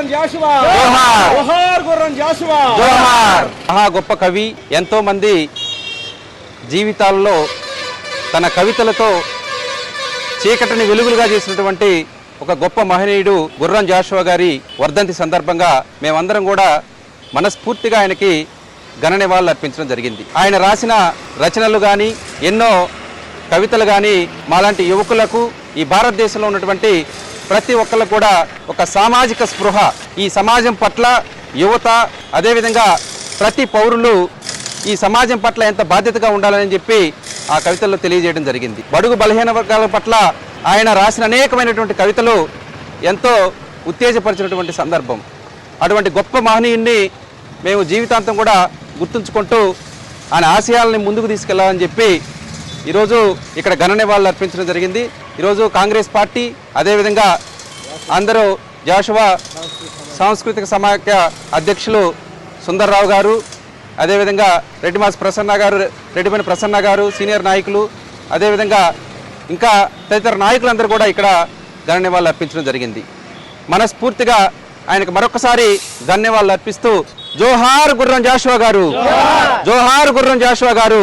గుర్రం జాషువా. జోహార్. జోహార్ గుర్రం జాషువా. జోహార్. మహా గొప్ప కవి ఎంతో మంది జీవితాల్లో తన కవితలతో చీకటిని వెలుగులుగా చేసినటువంటి ఒక గొప్ప మహనీయుడు గుర్రం జాషువా గారి వర్ధంతి సందర్భంగా మేమందరం కూడా మనస్ఫూర్తిగా ఆయనకి ఘన నివాళులు అర్పించడం జరిగింది. ఆయన రాసిన రచనలు కానీ ఎన్నో కవితలు కానీ మాలాంటి యువకులకు ఈ భారతదేశంలో ఉన్నటువంటి ప్రతి ఒక్కళ్ళు కూడా ఒక సామాజిక స్పృహ. ఈ సమాజం పట్ల యువత అదేవిధంగా ప్రతి పౌరులు ఈ సమాజం పట్ల ఎంత బాధ్యతగా ఉండాలని చెప్పి ఆ కవితల్లో తెలియజేయడం జరిగింది. బడుగు బలహీన వర్గాల పట్ల ఆయన రాసిన అనేకమైనటువంటి కవితలు ఎంతో ఉత్తేజపరిచినటువంటి సందర్భం. అటువంటి గొప్ప మహనీయుణ్ణి మేము జీవితాంతం కూడా గుర్తుంచుకుంటూ ఆయన ఆశయాలని ముందుకు తీసుకెళ్ళాలని చెప్పి ఈరోజు ఇక్కడ ఘన నివాళులు అర్పించడం జరిగింది. ఈరోజు కాంగ్రెస్ పార్టీ అదేవిధంగా అందరూ జాషువా సాంస్కృతిక సమాఖ్య అధ్యక్షులు సుందర్రావు గారు అదేవిధంగా రెడ్డిమాస్ ప్రసన్న గారు రెడ్డిమని ప్రసన్న గారు సీనియర్ నాయకులు అదేవిధంగా ఇంకా తదితర నాయకులందరూ కూడా ఇక్కడ ఘన నివాళులు అర్పించడం జరిగింది. మనస్ఫూర్తిగా ఆయనకు మరొకసారి ధన్యవాదాలు అర్పిస్తూ జోహార్ గుర్రం జాషువా గారు జోహార్ గుర్రం జాషువా గారు.